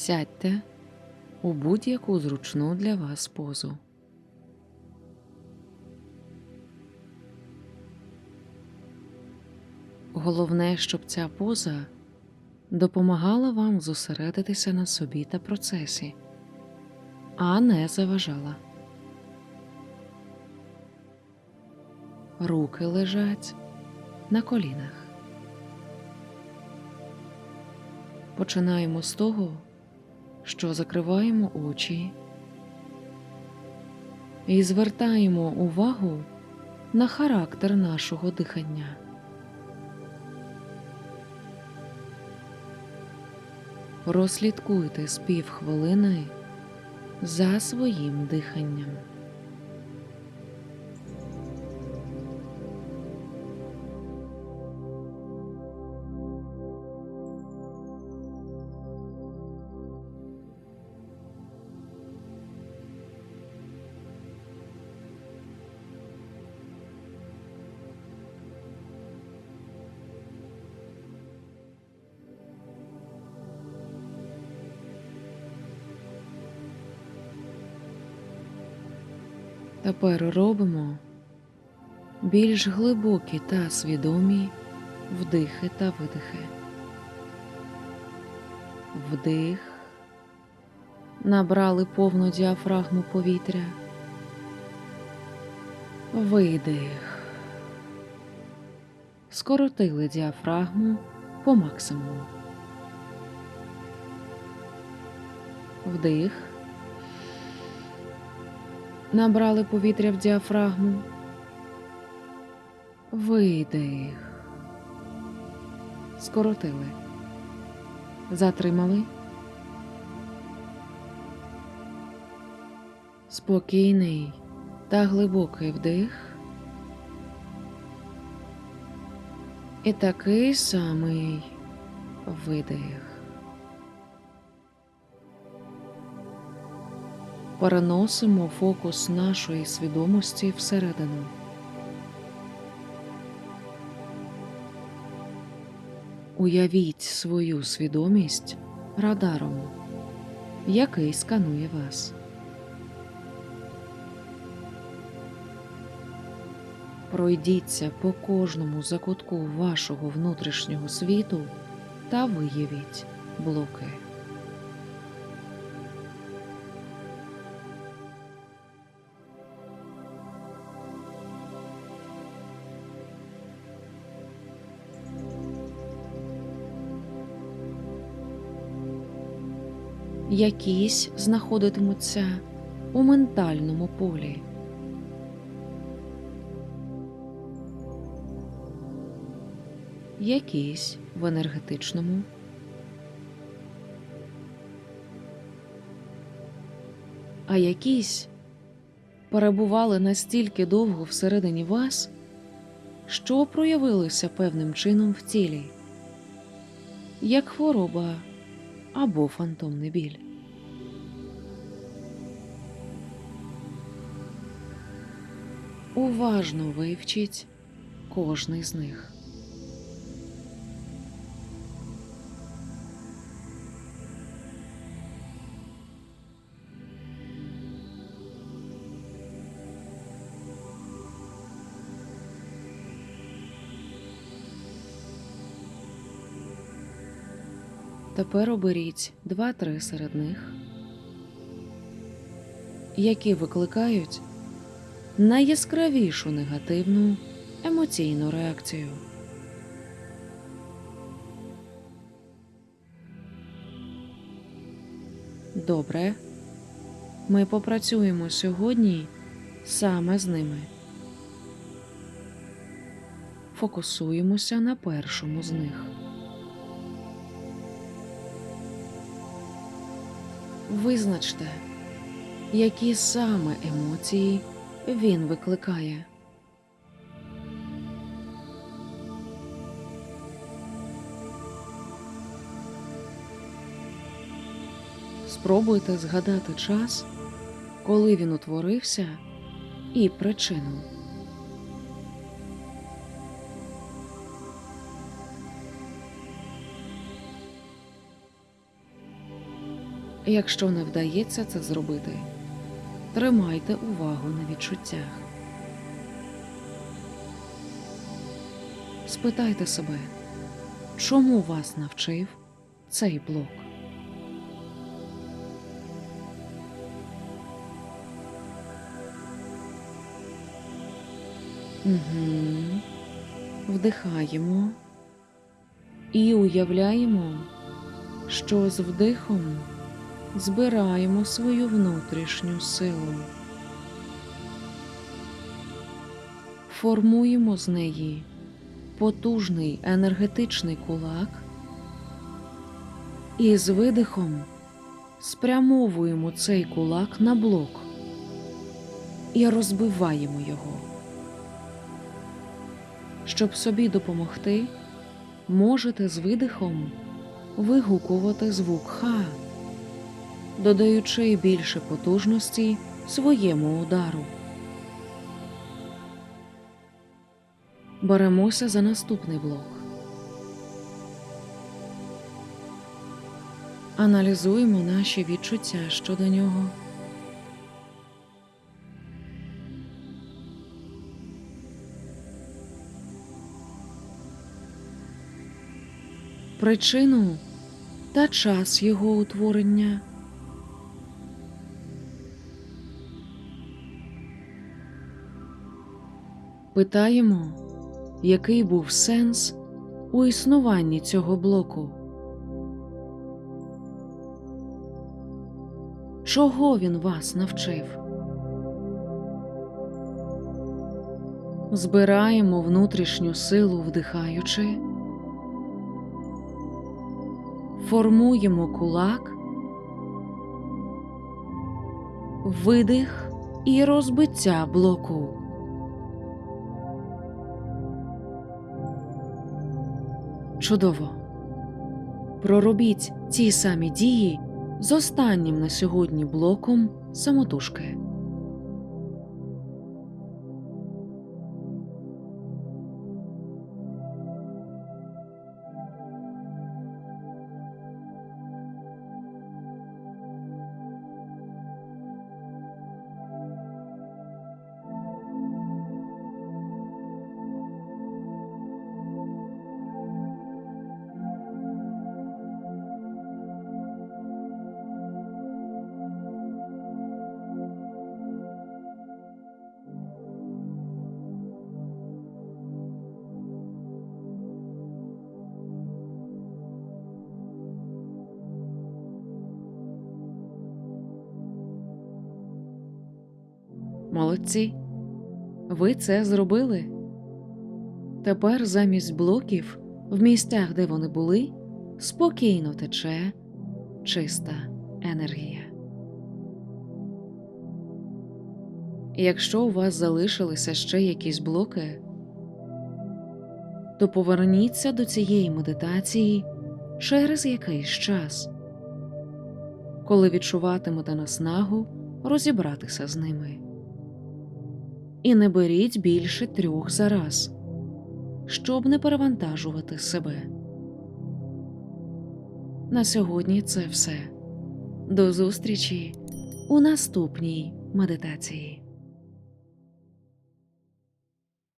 Сядьте у будь-яку зручну для вас позу. Головне, щоб ця поза допомагала вам зосередитися на собі та процесі, а не заважала. Руки лежать на колінах. Починаємо з того, що закриваємо очі і звертаємо увагу на характер нашого дихання. Прослідкуйте з півхвилини за своїм диханням. Тепер робимо більш глибокі та свідомі вдихи та видихи. Вдих. Набрали повну діафрагму повітря. Видих. Скоротили діафрагму по максимуму. Вдих. Набрали повітря в діафрагму. Видих. Скоротили. Затримали. Спокійний та глибокий вдих. І такий самий видих. Переносимо фокус нашої свідомості всередину. Уявіть свою свідомість радаром, який сканує вас. Пройдіться по кожному закутку вашого внутрішнього світу та виявіть блоки. Якісь знаходитимуться у ментальному полі. Якісь в енергетичному, а якісь перебували настільки довго всередині вас, що проявилися певним чином в тілі, як хвороба або фантомний біль. Уважно вивчіть кожний з них. Тепер оберіть два-три серед них, які викликають найяскравішу негативну емоційну реакцію. Добре, ми попрацюємо сьогодні саме з ними. Фокусуємося на першому з них. Визначте, які саме емоції він викликає. Спробуйте згадати час, коли він утворився, і причину. Якщо не вдається це зробити, тримайте увагу на відчуттях. Спитайте себе, чому вас навчив цей блок? Угу. Вдихаємо і уявляємо, що з вдихом збираємо свою внутрішню силу, формуємо з неї потужний енергетичний кулак і з видихом спрямовуємо цей кулак на блок і розбиваємо його. Щоб собі допомогти, можете з видихом вигукувати звук Х, додаючи більше потужності своєму удару. Беремося за наступний блок. Аналізуємо наші відчуття щодо нього. Причину та час його утворення. Питаємо, який був сенс у існуванні цього блоку? Чого він вас навчив? Збираємо внутрішню силу вдихаючи, формуємо кулак, видих і розбиття блоку. Чудово. Проробіть ці самі дії з останнім на сьогодні блоком самотужки. Молодці. Ви це зробили. Тепер замість блоків в місцях, де вони були, спокійно тече чиста енергія. Якщо у вас залишилися ще якісь блоки, то поверніться до цієї медитації через якийсь час, коли відчуватимете наснагу розібратися з ними. І не беріть більше трьох за раз, щоб не перевантажувати себе. На сьогодні це все. До зустрічі у наступній медитації.